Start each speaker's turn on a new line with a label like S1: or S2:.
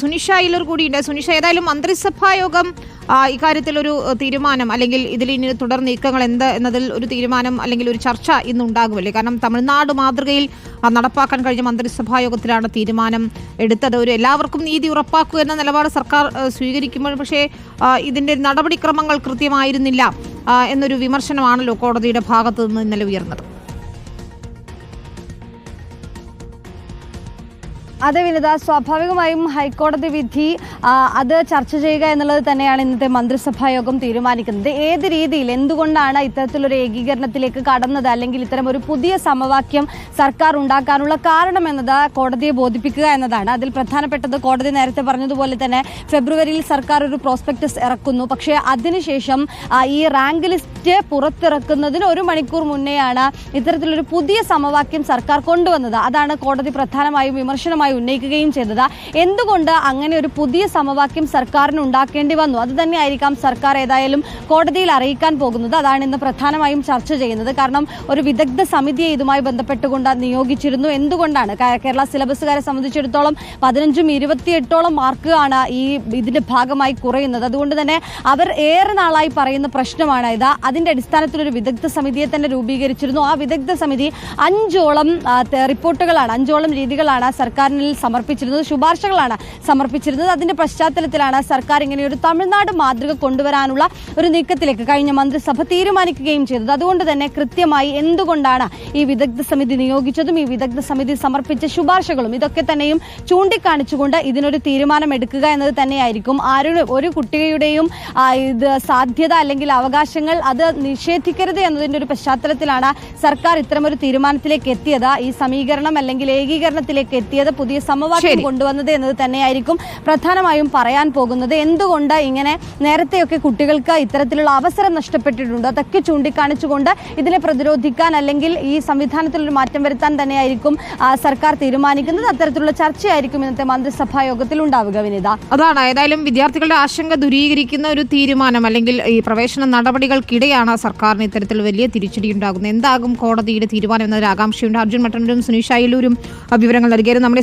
S1: സുനിഷ അയിലർ കൂടിയുണ്ട്. സുനിഷ ഏതായാലും മന്ത്രിസഭാ യോഗം ഇക്കാര്യത്തിൽ ഒരു തീരുമാനം അല്ലെങ്കിൽ ഇതിൽ ഇനി തുടർ നീക്കങ്ങൾ എന്ത് എന്നതിൽ ഒരു തീരുമാനം അല്ലെങ്കിൽ ഒരു ചർച്ച ഇന്ന് ഉണ്ടാകുമല്ലേ? കാരണം തമിഴ്നാട് മാതൃകയിൽ നടപ്പാക്കാൻ കഴിഞ്ഞ മന്ത്രിസഭാ യോഗത്തിലാണ് തീരുമാനം എടുത്തത്. ഒരു എല്ലാവർക്കും നീതി ഉറപ്പാക്കുക എന്ന നിലപാട് സർക്കാർ സ്വീകരിക്കുമ്പോൾ പക്ഷേ ഇതിന്റെ നടപടിക്രമങ്ങൾ കൃത്യമായിരുന്നില്ല എന്നൊരു വിമർശനമാണല്ലോ കോടതിയുടെ ഭാഗത്തു നിന്ന് ഇന്നലെ ഉയർന്നത്.
S2: അതെ വിനിത സ്വാഭാവികമായും ഹൈക്കോടതി വിധി അത് ചർച്ച ചെയ്യുക എന്നുള്ളത് തന്നെയാണ് ഇന്നത്തെ മന്ത്രിസഭാ യോഗം തീരുമാനിക്കുന്നത്. ഏത് രീതിയിൽ എന്തുകൊണ്ടാണ് ഇത്തരത്തിലൊരു ഏകീകരണത്തിലേക്ക് കടന്നത്? അല്ലെങ്കിൽ ഇത്തരം ഒരു പുതിയ സമവാക്യം സർക്കാർ ഉണ്ടാക്കാനുള്ള കാരണം എന്നത് കോടതിയെ ബോധിപ്പിക്കുക എന്നതാണ്. അതിൽ പ്രധാനപ്പെട്ടത് കോടതി നേരത്തെ പറഞ്ഞതുപോലെ തന്നെ ഫെബ്രുവരിയിൽ സർക്കാർ ഒരു പ്രോസ്പെക്ടസ് ഇറക്കുന്നു. പക്ഷേ അതിനുശേഷം ഈ റാങ്ക് ലിസ്റ്റ് പുറത്തിറക്കുന്നതിന് ഒരു മണിക്കൂർ മുന്നെയാണ് ഇത്തരത്തിലൊരു പുതിയ സമവാക്യം സർക്കാർ കൊണ്ടുവന്നത്. അതാണ് കോടതി പ്രധാനമായും വിമർശനമായി ഉന്നയിക്കുകയും ചെയ്തത്. എന്തുകൊണ്ട് അങ്ങനെ ഒരു പുതിയ സമവാക്യം സർക്കാരിന് ഉണ്ടാക്കേണ്ടി വന്നു? അത് തന്നെയായിരിക്കാം സർക്കാർ ഏതായാലും കോടതിയിൽ അറിയിക്കാൻ പോകുന്നത്. അതാണ് ഇന്ന് പ്രധാനമായും ചർച്ച ചെയ്യുന്നത്. കാരണം ഒരു വിദഗ്ധ സമിതിയെ ഇതുമായി ബന്ധപ്പെട്ടുകൊണ്ട് നിയോഗിച്ചിരുന്നു. എന്തുകൊണ്ടാണ്? കേരള സിലബസുകാരെ സംബന്ധിച്ചിടത്തോളം പതിനഞ്ചും ഇരുപത്തിയെട്ടോളം മാർക്ക് ആണ് ഈ ഇതിന്റെ ഭാഗമായി കുറയുന്നത്. അതുകൊണ്ട് തന്നെ അവർ ഏറെ നാളായി പറയുന്ന പ്രശ്നമാണ് ഇത്. അതിന്റെ അടിസ്ഥാനത്തിൽ ഒരു വിദഗ്ധ സമിതിയെ തന്നെ രൂപീകരിച്ചിരുന്നു. ആ വിദഗ്ധ സമിതി അഞ്ചോളം റിപ്പോർട്ടുകളാണ് അഞ്ചോളം രീതികളാണ് സർക്കാരിനിൽ സമർപ്പിച്ചിരുന്നത് ശുപാർശകളാണ് സമർപ്പിച്ചിരുന്നത്. അതിന്റെ പശ്ചാത്തലത്തിലാണ് സർക്കാർ ഇങ്ങനെ ഒരു തമിഴ്നാട് മാതൃക കൊണ്ടുവരാനുള്ള ഒരു നീക്കത്തിലേക്ക് കഴിഞ്ഞ മന്ത്രിസഭ തീരുമാനിക്കുകയും ചെയ്തത്. അതുകൊണ്ട് തന്നെ കൃത്യമായി എന്തുകൊണ്ടാണ് ഈ വിദഗ്ധ സമിതി നിയോഗിച്ചതും ഈ വിദഗ്ധ സമിതി സമർപ്പിച്ച ശുപാർശകളും? ഇതൊക്കെ തന്നെയും ചൂണ്ടിക്കാണിച്ചുകൊണ്ട് ഇതിനൊരു തീരുമാനം എടുക്കുക എന്നത് തന്നെയായിരിക്കും. ആരും ഒരു കുട്ടിയുടെയും ഇത് സാധ്യത അല്ലെങ്കിൽ അവകാശങ്ങൾ അത് നിഷേധിക്കരുത് എന്നതിന്റെ ഒരു പശ്ചാത്തലത്തിലാണ് സർക്കാർ ഇത്തരമൊരു തീരുമാനത്തിലേക്ക് എത്തിയത്. ഈ സമീകരണം അല്ലെങ്കിൽ ഏകീകരണത്തിലേക്ക് എത്തിയത് പുതിയ സമവാക്യം. കൊണ്ടുവന്നത് എന്നത് തന്നെയായിരിക്കും പ്രധാനമായും പറയാൻ പോകുന്നത്. എന്തുകൊണ്ട് ഇങ്ങനെ നേരത്തെയൊക്കെ കുട്ടികൾക്ക് ഇത്തരത്തിലുള്ള അവസരം നഷ്ടപ്പെട്ടിട്ടുണ്ട്? അതൊക്കെ ചൂണ്ടിക്കാണിച്ചുകൊണ്ട് ഇതിനെ പ്രതിരോധിക്കാൻ അല്ലെങ്കിൽ ഈ സംവിധാനത്തിൽ ഒരു മാറ്റം വരുത്താൻ തന്നെയായിരിക്കും സർക്കാർ തീരുമാനിക്കുന്നത്. അത്തരത്തിലുള്ള ചർച്ചയായിരിക്കും ഇന്നത്തെ മന്ത്രിസഭാ യോഗത്തിൽ ഉണ്ടാവുക വിനിത.
S1: അതാണ്. ഏതായാലും വിദ്യാർത്ഥികളുടെ ആശങ്ക ദുരീകരിക്കുന്ന ഒരു തീരുമാനം അല്ലെങ്കിൽ ഈ പ്രവേശന നടപടികൾക്കിടെയാണ് സർക്കാരിന് ഇത്തരത്തിൽ വലിയ തിരിച്ചടി ഉണ്ടാകുന്നത്. എന്താകും കോടതിയുടെ തീരുമാനം എന്നൊരു ആകാംക്ഷയുണ്ട്. അർജുൻ മട്ടന്നൂരും സുനീഷ് അയലൂരും വിവരങ്ങൾ നൽകിയത്. നമ്മുടെ